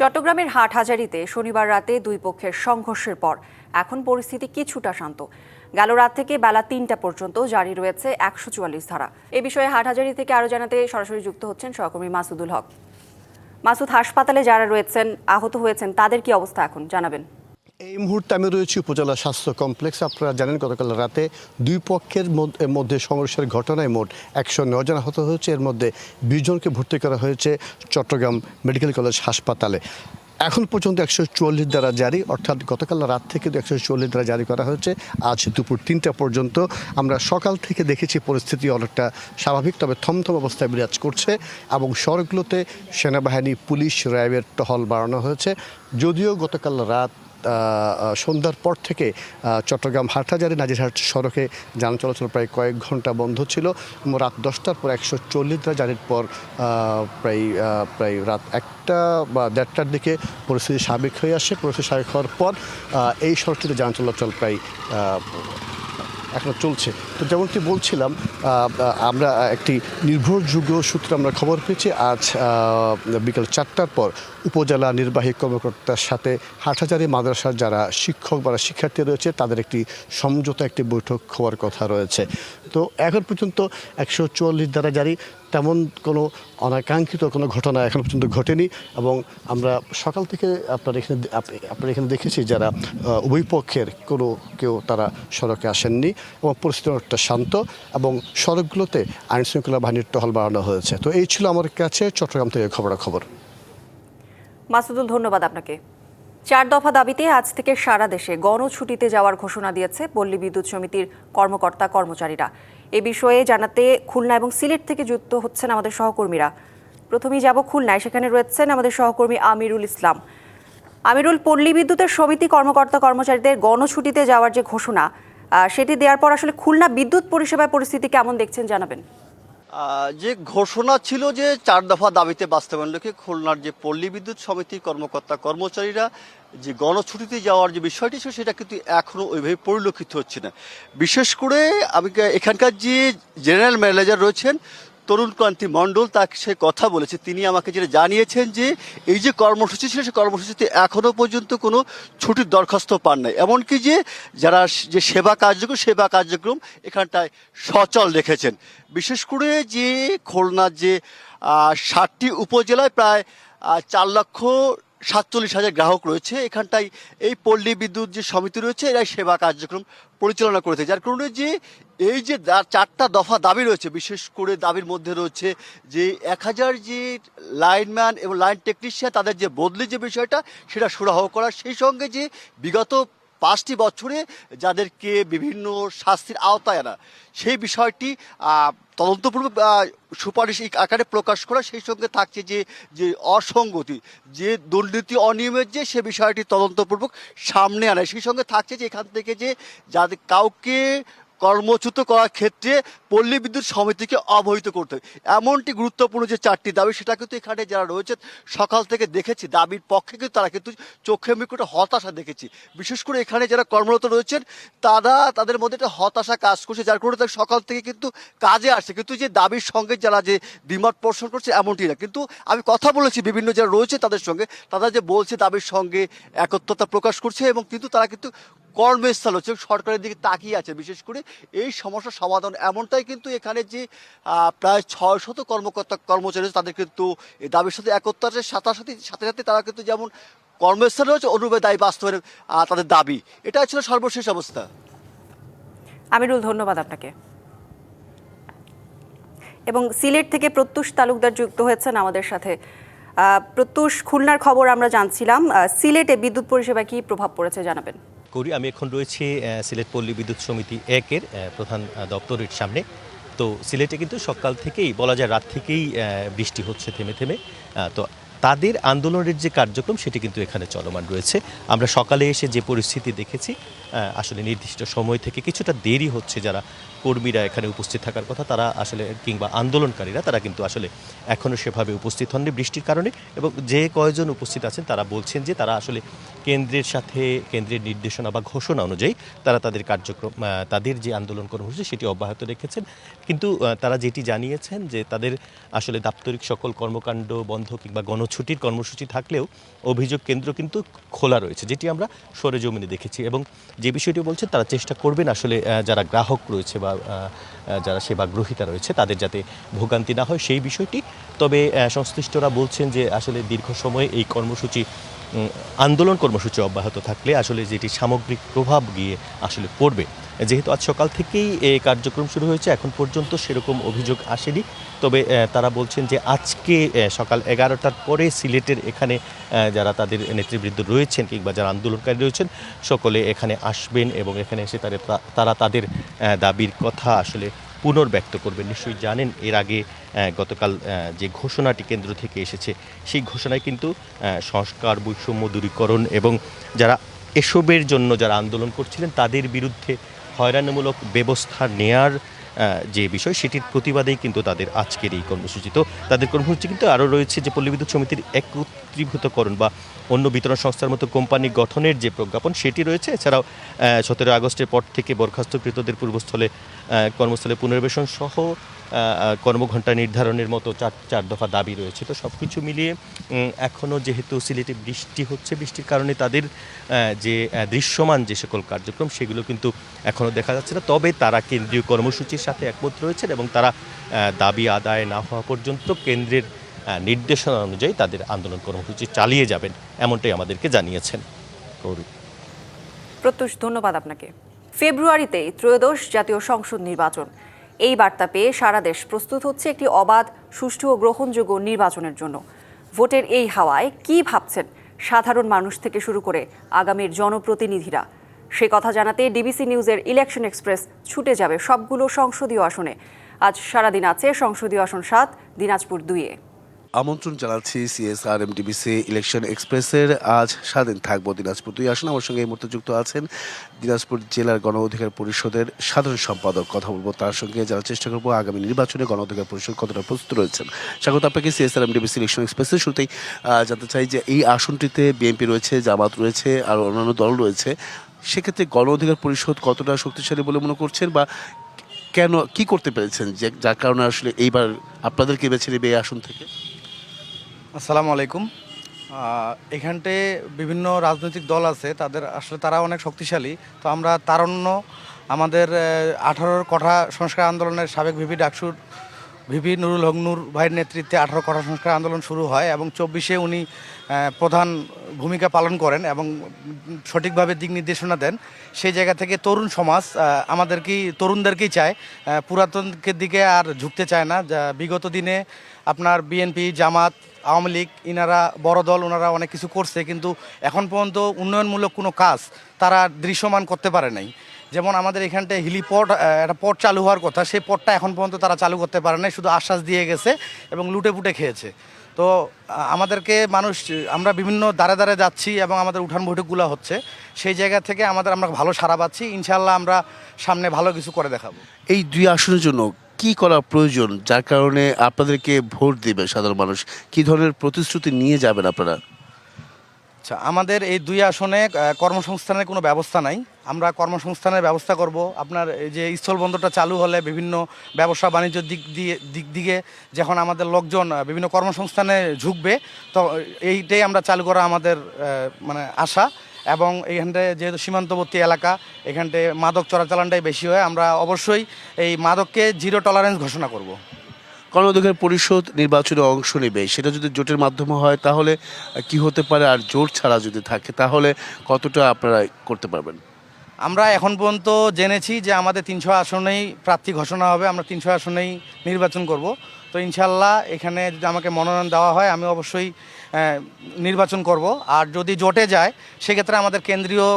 চট্টগ্রামের হাটহাজারিতে শনিবার রাতে দুই পক্ষের সংঘর্ষের পর এখন পরিস্থিতি কিছুটা শান্ত। গেল রাত থেকে বেলা তিনটা পর্যন্ত জারি রয়েছে একশো চুয়াল্লিশ ধারা। এ বিষয়ে হাটহাজারি থেকে আরও জানাতে সরাসরি যুক্ত হচ্ছেন সহকর্মী মাসুদুল হক। মাসুদ, হাসপাতালে যারা রয়েছেন, আহত হয়েছেন, তাদের কি অবস্থা এখন? জানাবেন। এই মুহূর্তে আমি রয়েছি উপজেলা স্বাস্থ্য কমপ্লেক্স। আপনারা জানেন, গতকাল রাতে দুই পক্ষের মধ্যে সংঘর্ষের ঘটনায় মোট একশো নয় জন আহত হয়েছে। এর মধ্যে বিশ জনকে ভর্তি করা হয়েছে চট্টগ্রাম মেডিকেল কলেজ হাসপাতালে। এখন পর্যন্ত একশো চুয়াল্লিশ দ্বারা জারি, অর্থাৎ গতকাল রাত থেকে একশো চুয়াল্লিশ দ্বারা জারি করা হয়েছে। আজ দুপুর তিনটা পর্যন্ত আমরা সকাল থেকে দেখেছি পরিস্থিতি অনেকটা স্বাভাবিক, তবে থমথম অবস্থায় বিরাজ করছে এবং সড়কগুলোতে সেনাবাহিনী, পুলিশ, র্যাবের টহল বাড়ানো হয়েছে। যদিও গতকাল রাত সন্ধ্যার পর থেকে চট্টগ্রাম হাটহাজারি নাজিরহাট সড়কে যান চলাচল প্রায় কয়েক ঘণ্টা বন্ধ ছিল। রাত দশটার পর একশো চল্লিশ জারির পর প্রায় প্রায় রাত একটা বা দেড়টার দিকে পরিস্থিতি স্বাভাবিক হয়ে আসে। পরিস্থিতি স্বাভাবিক হওয়ার পর এই সড়কটিতে যান চলাচল প্রায় আহ, এখনও চলছে। তো যেমনটি বলছিলাম আমরা একটি নির্ভরযোগ্য সূত্রে আমরা খবর পেয়েছি। আজ বিকাল বিকেল চারটার পর উপজেলা নির্বাহী কর্মকর্তার সাথে হাটহাজারি মাদ্রাসার যারা শিক্ষক বা শিক্ষার্থী রয়েছে তাদের একটি সমঝোতা একটি বৈঠক হওয়ার কথা রয়েছে। তো এখন পর্যন্ত একশো চুয়াল্লিশ দ্বারা জারি। তেমন কোনো অনাকাঙ্ক্ষিত কোনো ঘটনা এখন পর্যন্ত ঘটেনি এবং আমরা সকাল থেকে আপনার এখানে আপনার এখানে দেখেছি যারা উভয় পক্ষের কোনো কেউ তারা সড়কে আসেননি এবং পরিস্থিতি অনেকটা শান্ত এবং সড়কগুলোতে আইন শৃঙ্খলা বাহিনীর টহল বাড়ানো হয়েছে। তো এই ছিল আমার কাছে চট্টগ্রাম থেকে খবরাখবর। মাসুদুল, ধন্যবাদ আপনাকে। চার দফা দাবিতে আজ থেকে সারা দেশে গণছুটিতে যাওয়ার ঘোষণা দিয়েছে পল্লী বিদ্যুৎ সমিতির কর্মকর্তা কর্মচারীরা। এ বিষয়ে জানাতে খুলনা এবং সিলেট থেকে যুক্ত হচ্ছেন আমাদের সহকর্মীরা। প্রথমেই যাব খুলনায়, সেখানে রয়েছেন আমাদের সহকর্মী আমিরুল ইসলাম। আমিরুল, পল্লী বিদ্যুতের সমিতি কর্মকর্তা কর্মচারীদের গণছুটিতে যাওয়ার যে ঘোষণা সেটি দেওয়ার পর আসলে খুলনা বিদ্যুৎ পরিষেবার পরিস্থিতি কেমন দেখছেন জানাবেন। যে ঘোষণা ছিল যে চার দফা দাবিতে বাস্তবায়ন লক্ষ্যে খুলনার যে পল্লী বিদ্যুৎ সমিতি কর্মকর্তা কর্মচারীরা যে গণছুটিতে যাওয়ার যে বিষয়টি ছিল, সেটা কিন্তু এখনও ওইভাবে পরিলক্ষিত হচ্ছে না। বিশেষ করে আমি এখানকার যে জেনারেল ম্যানেজার রয়েছেন তরুণ ক্রান্তি মণ্ডল তাকে সে কথা বলেছে। তিনি আমাকে যেটা জানিয়েছেন যে, এই যে কর্মসূচি ছিল, সে কর্মসূচিতে এখনও পর্যন্ত কোনো ছুটির দরখাস্ত পান নাই। এমনকি যে, যারা যে সেবা কার্যক্রম সেবা কার্যক্রম এখানটায় সচল রেখেছেন। বিশেষ করে যে, খুলনার যে ষাটটি উপজেলায় প্রায় চার লক্ষ সাতচল্লিশ হাজার গ্রাহক রয়েছে। এখানটায় এই পল্লী বিদ্যুৎ যে সমিতি রয়েছে, এরাই সেবা কার্যক্রম পরিচালনা করেছে। যার কারণে যে এই যে চারটা দফা দাবি রয়েছে, বিশেষ করে দাবির মধ্যে রয়েছে যে এক হাজার যে লাইনম্যান এবং লাইন টেকনিশিয়ান, তাদের যে বদলি যে বিষয়টা, সেটা সুরাহ করা। সেই সঙ্গে যে বিগত পাঁচটি বছরে যাদেরকে বিভিন্ন শাস্তির আওতায় আনা। সেই বিষয়টি তদন্তপূর্ব সুপারিশ আকারে প্রকাশ করা, সেই সঙ্গে থাকছে যে যে অসঙ্গতি, যে দুর্নীতি অনিয়মের যে, সে বিষয়টি তদন্তপূর্বক সামনে আনে। সেই সঙ্গে থাকছে যে, এখান থেকে যে, যাদের কাউকে কর্মচ্যুত করার ক্ষেত্রে পল্লী বিদ্যুৎ সমিতিকে অবহিত করতে হবে। এমনটি গুরুত্বপূর্ণ যে চারটি দাবি, সেটা কিন্তু এখানে যারা রয়েছে, সকাল থেকে দেখেছি। দাবির পক্ষে কিন্তু তারা কিন্তু চোখে মুখে হতাশা দেখেছি। বিশেষ করে এখানে যারা কর্মরত রয়েছেন, তারা তাদের মধ্যে একটা হতাশা কাজ করছে, যার কারণে তারা সকাল থেকে কিন্তু কাজে আসছে। কিন্তু যে দাবির সঙ্গে যারা যে দ্বিমত পোষণ করছে, এমনটি না। কিন্তু আমি কথা বলেছি, বিভিন্ন যারা রয়েছে তাদের সঙ্গে, তারা যে বলছে দাবির সঙ্গে একত্রতা প্রকাশ করছে এবং কিন্তু তারা কিন্তু কর্মস্থল হচ্ছে সরকারের দিকে তাকিয়ে আছে। বিশেষ করে এই সমস্যার সমাধান এমনটাই কিন্তু এখানে যে প্রায় ছয় শত কর্মকর্তা কর্মচারী তাদের কিন্তু এই দাবির সাথে একত্রার সাথে সাথে সাথে তারা কিন্তু যেমন কর্মস্থলে রয়েছে অনুরূপে দায়ী বাস্তবায়নের আহ, তাদের দাবি। এটা ছিল সর্বশেষ অবস্থা। আমিরুল ধন্যবাদ আপনাকে। এবং সিলেট থেকে প্রত্যুষ তালুকদার যুক্ত হয়েছেন আমাদের সাথে। প্রত্যুষ খুলনার খবর আমরা জানছিলাম। সিলেটে বিদ্যুৎ পরিষেবা কি প্রভাব পড়েছে জানাবেন। করি। আমি এখন রয়েছি সিলেট পল্লী বিদ্যুৎ সমিতি একের প্রধান দপ্তরের সামনে। তো সিলেটে কিন্তু সকাল থেকেই, বলা যায় রাত থেকেই বৃষ্টি হচ্ছে থেমে থেমে। তো তাদের আন্দোলনের যে কার্যক্রম, সেটি কিন্তু এখানে চলমান রয়েছে। আমরা সকালে এসে যে পরিস্থিতি দেখেছি আসলে নির্দিষ্ট সময় থেকে কিছুটা দেরি হচ্ছে যারা কর্মীরা এখানে উপস্থিত থাকার কথা, তারা আসলে কিংবা আন্দোলনকারীরা, তারা কিন্তু আসলে এখনও সেভাবে উপস্থিত হননি বৃষ্টির কারণে এবং যে কয়জন উপস্থিত আছেন, তারা বলছেন যে তারা আসলে কেন্দ্রের সাথে কেন্দ্রের নির্দেশনা বা ঘোষণা অনুযায়ী তারা তাদের কার্যক্রম তাদের যে আন্দোলন কর্মসূচি সেটি অব্যাহত রেখেছেন। কিন্তু তারা যেটি জানিয়েছেন যে তাদের আসলে দাপ্তরিক সকল কর্মকাণ্ড বন্ধ কিংবা গণছুটির কর্মসূচি থাকলেও অভিযোগ কেন্দ্র কিন্তু খোলা রয়েছে, যেটি আমরা সরেজমিনে দেখেছি এবং যে বিষয়টি বলছেন, তারা চেষ্টা করবেন আসলে যারা গ্রাহক রয়েছে বা যারা সেবা গ্রহিতা রয়েছে, তাদের যাতে ভোগান্তি না হয় সেই বিষয়টি। তবে সংশ্লিষ্টরা বলছেন যে আসলে দীর্ঘ সময় এই কর্মসূচি আন্দোলন কর্মসূচি অব্যাহত থাকলে আসলে যেটি সামগ্রিক প্রভাব গিয়ে আসলে পড়বে। যেহেতু আজ সকাল থেকেই এই কার্যক্রম শুরু হয়েছে, এখন পর্যন্ত সেরকম অভিযোগ আসেনি। তবে তারা বলছেন যে আজকে সকাল এগারোটার পরে সিলেটের এখানে যারা তাদের নেতৃবৃন্দ রয়েছেন কিংবা যারা আন্দোলনকারী রয়েছেন, সকলে এখানে আসবেন এবং এখানে এসে তারা তারা তাদের দাবির কথা আসলে পুনর্ব্যক্ত করবেন। নিশ্চয়ই জানেন, এর আগে গতকাল যে ঘোষণাটি কেন্দ্র থেকে এসেছে, সেই ঘোষণায় কিন্তু সংস্কার, বৈষম্য দূরীকরণ এবং যারা এসবের জন্য যারা আন্দোলন করছিলেন, তাদের বিরুদ্ধে হয়রানিমূলক ব্যবস্থা নেয়ার যে বিষয়, সেটির প্রতিবাদেই কিন্তু তাদের আজকের এই কর্মসূচি। তো তাদের কর্মসূচি কিন্তু আরও রয়েছে যে পল্লী বিদ্যুৎ সমিতির একত্রীভূতকরণ বা অন্য বিতরণ সংস্থার মতো কোম্পানি গঠনের যে প্রজ্ঞাপন, সেটি রয়েছে। এছাড়াও সতেরো আগস্টের পর থেকে বরখাস্তকৃতদের পূর্বস্থলে কর্মস্থলে পুনর্বেশন সহ কর্মঘণ্টা নির্ধারণের মতো চার চার দফা দাবি রয়েছে। তো সব কিছু মিলিয়ে এখনও যেহেতু সিলেটে বৃষ্টি হচ্ছে, বৃষ্টির কারণে তাদের যে দৃশ্যমান যে সকল কার্যক্রম, সেগুলো কিন্তু এখনও দেখা যাচ্ছে না। তবে তারা কেন্দ্রীয় কর্মসূচির সাথে একমত রয়েছেন এবং তারা দাবি আদায় না হওয়া পর্যন্ত কেন্দ্রের নির্দেশনা অনুযায়ী তাদের আন্দোলন কর্মসূচি চালিয়ে যাবেন, এমনটাই আমাদেরকে জানিয়েছেন গৌরী। প্রত্যুষ, ধন্যবাদ আপনাকে। ফেব্রুয়ারিতেই ত্রয়োদশ জাতীয় সংসদ নির্বাচন। এই বার্তা পেয়ে সারা দেশ প্রস্তুত হচ্ছে একটি অবাধ, সুষ্ঠু ও গ্রহণযোগ্য নির্বাচনের জন্য। ভোটের এই হাওয়ায় কি ভাবছেন সাধারণ মানুষ থেকে শুরু করে আগামীর জনপ্রতিনিধিরা? সে কথা জানাতে ডিবিসি নিউজের ইলেকশন এক্সপ্রেস ছুটে যাবে সবগুলো সংসদীয় আসনে। আজ সারাদিন আছে সংসদীয় আসন সাত, দিনাজপুর দুইয়ে। আমন্ত্রণ জানাচ্ছি সিএসআর এমডিবিসি ইলেকশন এক্সপ্রেসের আজ স্বাধীন থাকব দিনাজপুর দুই আসন। আমার সঙ্গে এই মুহূর্তে যুক্ত আছেন দিনাজপুর জেলার গণ অধিকার পরিষদের সাধারণ সম্পাদক। কথা বলব তার সঙ্গে জানার চেষ্টা করব আগামী নির্বাচনে গণ অধিকার পরিষদ কতটা প্রস্তুত রয়েছেন। স্বাগত আপনাকে সিএসআর এমডিবিসি ইলেকশন এক্সপ্রেসের শুরুতেই। জানতে চাই যে এই আসনটিতে বিএনপি রয়েছে, জামাত রয়েছে, আর অন্যান্য দল রয়েছে। সেক্ষেত্রে গণ অধিকার পরিষদ কতটা শক্তিশালী বলে মনে করছেন বা কেন, কি করতে পেরেছেন যে, যার কারণে আসলে এইবার আপনাদেরকে বেছে নেবে এই আসন থেকে? আসসালামু আলাইকুম। এখানটে বিভিন্ন রাজনৈতিক দল আছে, তাদের আসলে তারা অনেক শক্তিশালী। তো আমরা তারণ্য আমাদের আঠারোর কঠা সংস্কার আন্দোলনের সাবেক ভিপি ডাকসুর ভিপি নুরুল হক নূর ভাইয়ের নেতৃত্বে আঠারো কঠা সংস্কার আন্দোলন শুরু হয় এবং চব্বিশে উনি প্রধান ভূমিকা পালন করেন এবং সঠিকভাবে দিক নির্দেশনা দেন। সেই জায়গা থেকে তরুণ সমাজ আমাদেরকেই, তরুণদেরকেই চায়। পুরাতনকে দিকে আর ঝুঁকতে চায় না। বিগত দিনে আপনার বিএনপি, জামাত, আওয়ামী লীগ, ইনারা বড় দল, ওনারা অনেক কিছু করছে, কিন্তু এখন পর্যন্ত উন্নয়নমূলক কোনো কাজ তারা দৃশ্যমান করতে পারে নাই। যেমন আমাদের এখানটায় হিলিপট একটা পট চালু হওয়ার কথা, সেই পটটা এখন পর্যন্ত তারা চালু করতে পারে নাই, শুধু আশ্বাস দিয়ে গেছে এবং লুটে পুটে খেয়েছে। তো আমাদেরকে মানুষ, আমরা বিভিন্ন দ্বারে দ্বারে যাচ্ছি এবং আমাদের উঠান বৈঠকগুলো হচ্ছে, সেই জায়গা থেকে আমাদের আমরা ভালো সারা পাচ্ছি ইনশাল্লাহ আমরা সামনে ভালো কিছু করে দেখাবো। এই দুই আসনের জন্য কি করা প্রয়োজন, যার কারণে আপনাদেরকে ভোট দিবে সাধারণ মানুষ? কি ধরনের প্রতিশ্রুতি নিয়ে যাবেন আপনারা? আচ্ছা আমাদের এই দুই আসনে কর্মসংস্থানের কোনো ব্যবস্থা নাই। আমরা কর্মসংস্থানের ব্যবস্থা করব। আপনার এই যে স্থলবন্দরটা চালু হলে বিভিন্ন ব্যবসা, বাণিজ্য দিক দিয়ে, দিক দিকে যখন আমাদের লোকজন বিভিন্ন কর্মসংস্থানে ঝুঁকবে, তো এইটাই আমরা চালু করা আমাদের মানে আশা। এবং এইখানটায় যেহেতু সীমান্তবর্তী এলাকা, এখানটায় মাদক চোরাচালানটাই বেশি হয়, আমরা অবশ্যই এই মাদককে জিরো টলারেন্স ঘোষণা করব। গণ অধিকার পরিষদ নির্বাচনে অংশ নেবে। সেটা যদি জোটের মাধ্যমে হয় তাহলে কি হতে পারে? আর জোট ছাড়া যদি থাকে তাহলে কতটা আপনারা করতে পারবেন? আমরা এখন পর্যন্ত জেনেছি যে আমাদের তিনশো আসনেই প্রার্থী ঘোষণা হবে। আমরা তিনশো আসনেই নির্বাচন করব। তো ইনশাল্লাহ এখানে যদি আমাকে মনোনয়ন দেওয়া হয় আমি অবশ্যই নির্বাচন করব। আর যদি জোটে যায় সেক্ষেত্রে আমাদের কেন্দ্রীয়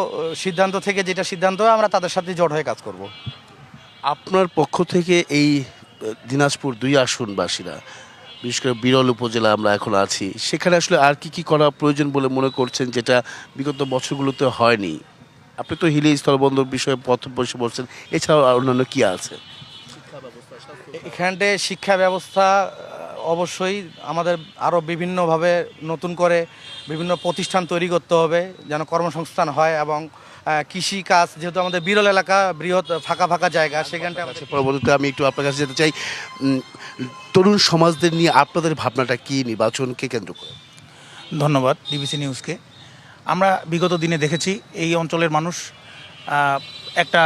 সিদ্ধান্ত থেকে যেটা সিদ্ধান্ত হয় আমরা তাদের সাথে জোট হয়ে কাজ করব। আপনার পক্ষ থেকে এই দিনাজপুর দুই আসনবাসীরা, বিশেষ করে বিরল উপজেলা আমরা এখন আছি, সেখানে আসলে আর কি কি করা প্রয়োজন বলে মনে করছেন যেটা বিগত বছরগুলোতে হয়নি? আপনি তো হিলি স্থলবন্দর বিষয়ে পথ বসে বলছেন, এছাড়াও অন্যান্য কি আছে? এখানটায় শিক্ষা ব্যবস্থা অবশ্যই আমাদের আরও বিভিন্নভাবে নতুন করে বিভিন্ন প্রতিষ্ঠান তৈরি করতে হবে, যেন কর্মসংস্থান হয় এবং কৃষি কাজ যেহেতু আমাদের বিরল এলাকা বৃহৎ ফাঁকা ফাঁকা জায়গা সেখানটা আচ্ছা, পরবর্তীতে আমি একটু আপনার কাছে যেতে চাই। তরুণ সমাজদের নিয়ে আপনাদের ভাবনাটা কি নির্বাচনকে কেন্দ্র করে? ধন্যবাদ ডিবিসি নিউজকে। আমরা বিগত দিনে দেখেছি এই অঞ্চলের মানুষ একটা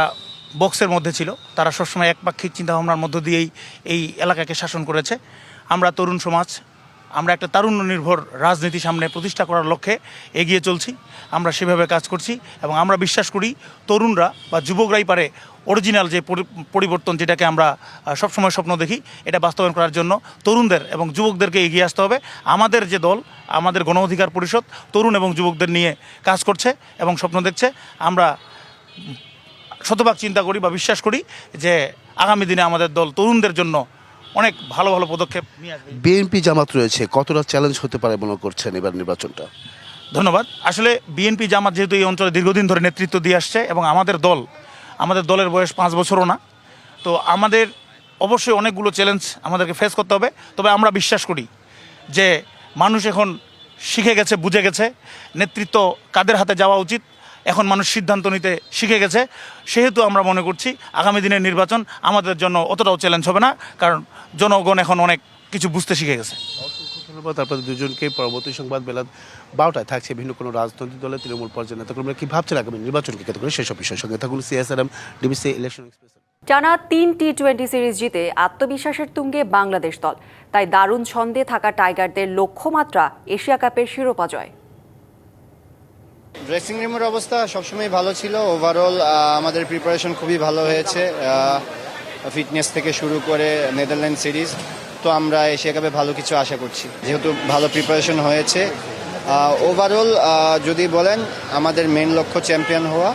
বক্সের মধ্যে ছিল। তারা সবসময় একপাক্ষিক চিন্তাভাবনার মধ্য দিয়েই এই এলাকাকে শাসন করেছে। আমরা তরুণ সমাজ আমরা একটা তারুণ্য নির্ভর রাজনীতি সামনে প্রতিষ্ঠা করার লক্ষ্যে এগিয়ে চলছি। আমরা সেভাবে কাজ করছি এবং আমরা বিশ্বাস করি তরুণরা বা যুবকরাই পারে অরিজিনাল যে পরি- পরিবর্তন যেটাকে আমরা সবসময় স্বপ্ন দেখি, এটা বাস্তবায়ন করার জন্য তরুণদের এবং যুবকদেরকে এগিয়ে আসতে হবে। আমাদের যে দল, আমাদের গণ অধিকার পরিষদ তরুণ এবং যুবকদের নিয়ে কাজ করছে এবং স্বপ্ন দেখছে। আমরা শতভাগ চিন্তা করি বা বিশ্বাস করি যে আগামী দিনে আমাদের দল তরুণদের জন্য অনেক ভালো ভালো পদক্ষেপ নিয়ে আসবে। বিএনপি জামাত রয়েছে কতটা চ্যালেঞ্জ হতে পারে মনে করছেন এবার নির্বাচনটা? ধন্যবাদ। আসলে বিএনপি জামাত যেহেতু এই অঞ্চলে দীর্ঘদিন ধরে নেতৃত্ব দিয়ে আসছে এবং আমাদের দল আমাদের দলের বয়স পাঁচ বছরও না তো আমাদের অবশ্যই অনেকগুলো চ্যালেঞ্জ আমাদেরকে ফেস করতে হবে। তবে আমরা বিশ্বাস করি যে মানুষ এখন শিখে গেছে বুঝে গেছে নেতৃত্ব কাদের হাতে যাওয়া উচিত এখন মানুষ সিদ্ধান্ত নিতে শিখে গেছে। সেহেতু আমরা মনে করছি আগামী দিনের নির্বাচন আমাদের জন্য অতটাও চ্যালেঞ্জ হবে না কারণ জনগণ এখন অনেক কিছু বুঝতে শিখে গেছে। ধন্যবাদ। আপনাদের দুজনকে পরবর্তী সংবাদ বেলা বারোটায় থাকছে বিভিন্ন কোনো রাজনৈতিক দলের তৃণমূল পর্যায়ে নেতাকর্মীরা কি ভাবছেন আগামী নির্বাচনকে? কেন্দ্র করে সেসব বিষয়ের সঙ্গে থাকুন সিএসআরএম ডিবিসি ইলেকশন এক্সপ্রেস। টানা তিন টি টোয়েন্টি সিরিজ জিতে আত্মবিশ্বাসের তুঙ্গে বাংলাদেশ দল। তাই দারুণ ছন্দে থাকা টাইগারদের লক্ষ্যমাত্রা এশিয়া কাপের শিরোপা জয়। ড্রেসিং রুমের অবস্থা সবসময় ভালো ছিল। ওভারঅল আমাদের প্রিপারেশন খুবই ভালো হয়েছে। ফিটনেস থেকে শুরু করে নেদারল্যান্ড সিরিজ তো আমরা এশিয়া কাপে ভালো কিছু আশা করছি। যেহেতু ভালো প্রিপারেশন হয়েছে। ওভারঅল যদি বলেন, আমাদের মেন লক্ষ্য চ্যাম্পিয়ন হওয়া।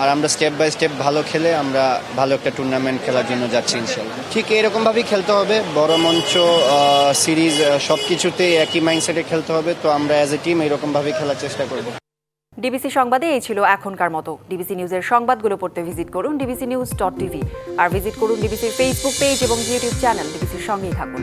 আর আমরা স্টেপ বাই স্টেপ ভালো খেলে আমরা ভালো একটা টুর্নামেন্ট খেলার জন্য যাচ্ছি ইনশাল্লাহ ঠিক এরকমভাবেই খেলতে হবে। বড় মঞ্চ সিরিজ সব কিছুতেই একই মাইন্ডসেটে খেলতে হবে। তো আমরা অ্যাজ এ টিম এরকমভাবেই খেলার চেষ্টা করব। ডিবিসি সংবাদে এই ছিল এখনকার মতো। ডিবিসি নিউজের সংবাদগুলো পড়তে ভিজিট করুন ডিবিসি নিউজ ডট টিভি। আর ভিজিট করুন ডিবিসির ফেসবুক পেজ এবং ইউটিউব চ্যানেল ডিবিসির সঙ্গেই থাকুন।